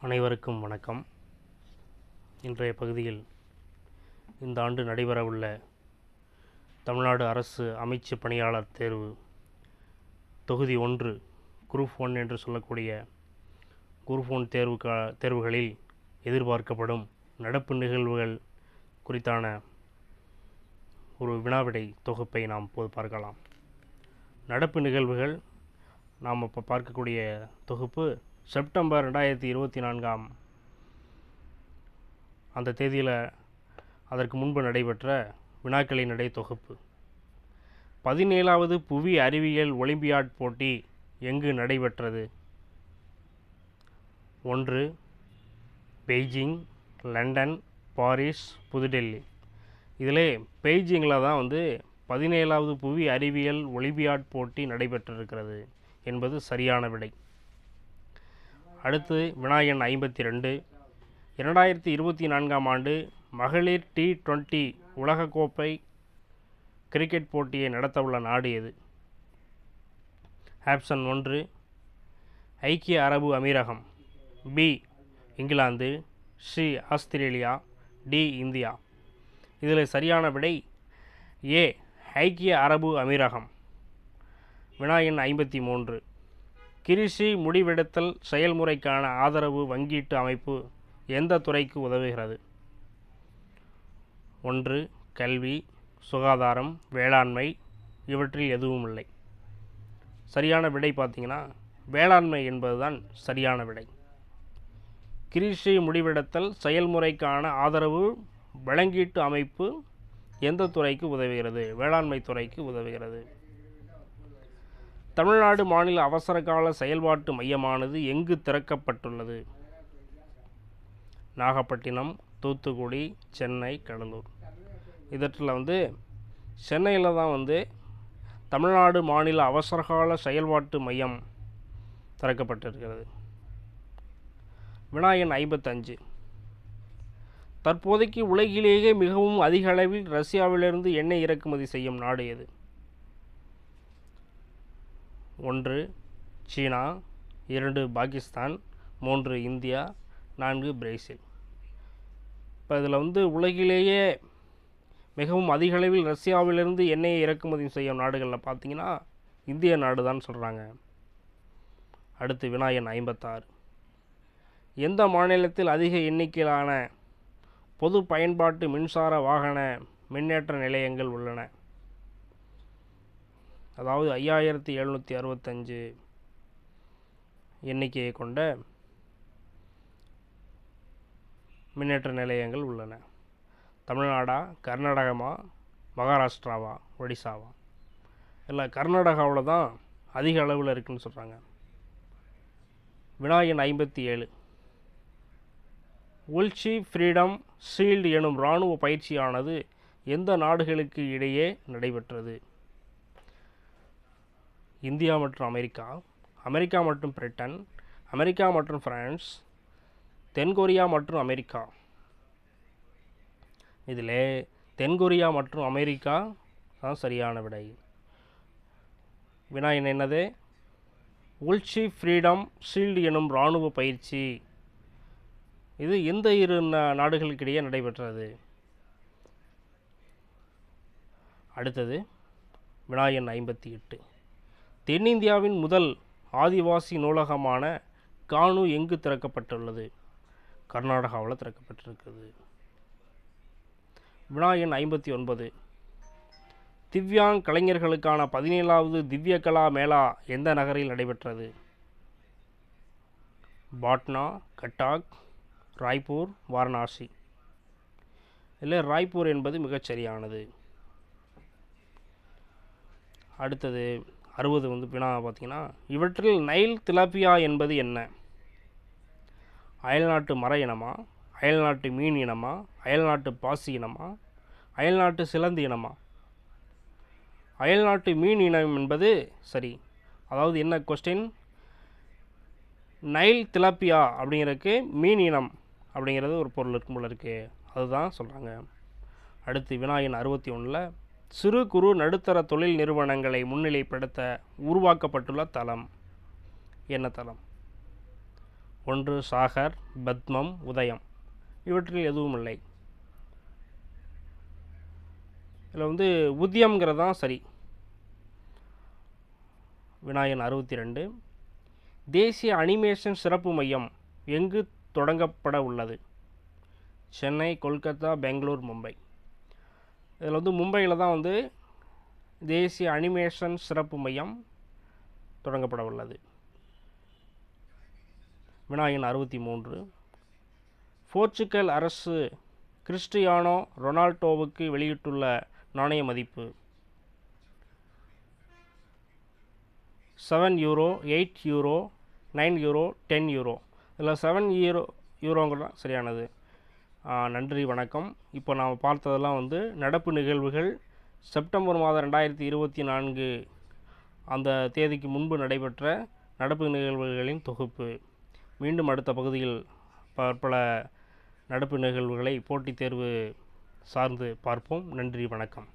அனைவருக்கும் வணக்கம். இன்றைய பகுதியில் இந்த ஆண்டு நடைபெறவுள்ள தமிழ்நாடு அரசு அமைச்சு பணியாளர் தேர்வு தொகுதி ஒன்று குரூப் ஒன் என்று சொல்லக்கூடிய குரூப் ஒன் தேர்வு தேர்வுகளில் எதிர்பார்க்கப்படும் நடப்பு நிகழ்வுகள் குறித்தான ஒரு வினாவிடை தொகுப்பை நாம் இப்போது பார்க்கலாம். நடப்பு நிகழ்வுகள் நாம் இப்போ பார்க்கக்கூடிய தொகுப்பு செப்டம்பர் ரெண்டாயிரத்தி இருபத்தி நான்காம் அந்த தேதியில் அதற்கு முன்பு நடைபெற்ற வினாக்களின் நடை தொகுப்பு. பதினேழாவது புவி அறிவியல் ஒலிம்பியாட் போட்டி எங்கு நடைபெற்றது? ஒன்று பெய்ஜிங் லண்டன் பாரிஸ் புதுடெல்லி. இதிலே பெய்ஜிங்கில் தான் வந்து பதினேழாவது புவி அறிவியல் ஒலிம்பியாட் போட்டி நடைபெற்றிருக்கிறது என்பது சரியான விடை. அடுத்து வினாயன் ஐம்பத்தி ரெண்டு இரண்டாயிரத்தி இருபத்தி நான்காம் ஆண்டு மகளிர் டி டுவெண்ட்டி உலகக்கோப்பை கிரிக்கெட் போட்டியை நடத்தவுள்ள நாடு எது? ஆப்ஷன் ஒன்று ஐக்கிய அரபு அமீரகம். B England. C Australia. D India. இதில் சரியான விடை ஏ ஐக்கிய அரபு அமீரகம். வினாயன் ஐம்பத்தி மூன்று. கிரிசி முடிவெடுத்தல் செயல்முறைக்கான ஆதரவு வங்கீட்டு அமைப்பு எந்த துறைக்கு உதவுகிறது? ஒன்று கல்வி சுகாதாரம் வேளாண்மை இவற்றில் எதுவும் இல்லை. சரியான விடை பார்த்தீங்கன்னா வேளாண்மை என்பதுதான் சரியான விடை. கிரிசி முடிவெடுத்தல் செயல்முறைக்கான ஆதரவு வழங்கீட்டு அமைப்பு எந்த துறைக்கு உதவுகிறது? வேளாண்மை துறைக்கு உதவுகிறது. தமிழ்நாடு மாநில அவசரகால செயல்பாட்டு மையமானது எங்கு திறக்கப்பட்டுள்ளது? நாகப்பட்டினம் தூத்துக்குடி சென்னை கடலூர். இதற்றில் வந்து சென்னையில் தான் வந்து தமிழ்நாடு மாநில அவசரகால செயல்பாட்டு மையம் திறக்கப்பட்டிருக்கிறது. வினாயன் ஐம்பத்தஞ்சு. தற்போதைக்கு உலகிலேயே மிகவும் அதிக அளவில் ரஷ்யாவிலிருந்து எண்ணெய் இறக்குமதி செய்யும் நாடு எது? ஒன்று சீனா. இரண்டு பாகிஸ்தான். மூன்று இந்தியா. நான்கு பிரேசில். இப்போ இதில் வந்து உலகிலேயே மிகவும் அதிக அளவில் ரஷ்யாவிலிருந்து எண்ணெயை இறக்குமதி செய்யும் நாடுகளில் பார்த்தீங்கன்னா இந்திய நாடு தான் சொல்கிறாங்க அடுத்து வினாயன் ஐம்பத்தாறு. எந்த மாநிலத்தில் அதிக எண்ணிக்கையிலான பொது பயன்பாட்டு மின்சார வாகன மின்னேற்ற நிலையங்கள் உள்ளன? அதாவது ஐயாயிரத்தி எழுநூற்றி அறுபத்தஞ்சு எண்ணிக்கையை கொண்ட மின்னேற்ற நிலையங்கள் உள்ளன. தமிழ்நாடா கர்நாடகமா மகாராஷ்டிராவா ஒடிசாவா? இல்லை கர்நாடகாவில் தான் அதிக அளவில் இருக்குதுன்னு சொல்கிறாங்க வினாயன் ஐம்பத்தி ஏழு. உல்ச்சி ஃப்ரீடம் ஷீல்டு எனும் இராணுவ பயிற்சியானது எந்த நாடுகளுக்கு இடையே நடைபெற்றது? இந்தியா மற்றும் அமெரிக்கா அமெரிக்கா மற்றும் பிரிட்டன் அமெரிக்கா மற்றும் பிரான்ஸ் தென்கொரியா மற்றும் அமெரிக்கா. இதில் தென்கொரியா மற்றும் அமெரிக்கா தான் சரியான விடை. வினா என்னது? உல்ச்சி ஃப்ரீடம் ஷீல்டு எனும் இராணுவ பயிற்சி. இது எந்த இரு நாடுகளுக்கிடையே நடைபெற்றது? அடுத்தது வினாயன் ஐம்பத்தி எட்டு. தென்னிந்தியாவின் முதல் ஆதிவாசி நூலகமான கானு எங்கு திறக்கப்பட்டுள்ளது? கர்நாடகாவில் திறக்கப்பட்டிருக்கிறது எண் ஐம்பத்தி ஒன்பது. திவ்யாங் கலைஞர்களுக்கான பதினேழாவது திவ்ய கலா மேளா எந்த நகரில் நடைபெற்றது? பாட்னா கட்டாக் ராய்ப்பூர் வாரணாசி. இல்லை ராய்ப்பூர் என்பது மிகச் சரியானது அடுத்தது அறுபது வந்து வினா பார்த்தீங்கன்னா இவற்றில் நைல் திலாப்பியா என்பது என்ன? அயல்நாட்டு மர இனமா? அயல்நாட்டு மீன் இனமா? அயல்நாட்டு பாசி இனமா? அயல்நாட்டு சிலந்து இனமா? அயல்நாட்டு மீன் இனம் என்பது சரி. அதாவது என்ன கொஸ்டின் நைல் திலாப்பியா அப்படிங்கிறதுக்கு மீன் இனம் அப்படிங்கிறது ஒரு பொருள் இருக்கும் போல இருக்குது அதுதான் சொல்கிறாங்க அடுத்து வினாயின் அறுபத்தி ஒன்றில் சிறு குறு நடுத்தர தொழில் நிறுவனங்களை முன்னிலைப்படுத்த உருவாக்கப்பட்டுள்ள தளம். என்ன தளம்? ஒன்று சாகர் பத்மம் உதயம். இவற்றில் எதுவும் இல்லை. இதில் வந்து உத்தியம்ங்கிறது தான் சரி. விநாயகன் அறுபத்தி ரெண்டு தேசிய அனிமேஷன் சிறப்பு மையம் எங்கு தொடங்கப்பட உள்ளது? சென்னை கொல்கத்தா பெங்களூர் மும்பை. இதில் வந்து மும்பையில் தான் வந்து தேசிய அனிமேஷன் சிறப்பு மையம் தொடங்கப்பட உள்ளது. விநாயகன் அறுபத்தி மூன்று. போர்ச்சுகல் அரசு கிறிஸ்டியானோ ரொனால்டோவுக்கு வெளியிட்டுள்ள நாணய மதிப்பு seven euro eight euro nine euro ten euro இதில் செவன் யூரோ யூரோங்கிறது தான் சரியானது. நன்றி வணக்கம். இப்போ நாம் பார்த்ததெல்லாம் வந்து நடப்பு நிகழ்வுகள் செப்டம்பர் மாதம் ரெண்டாயிரத்தி இருபத்தி நான்கு அந்த தேதிக்கு முன்பு நடைபெற்ற நடப்பு நிகழ்வுகளின் தொகுப்பு. மீண்டும் அடுத்த பகுதியில் பற்பல நடப்பு நிகழ்வுகளை போட்டித் தேர்வு சார்ந்து பார்ப்போம். நன்றி வணக்கம்.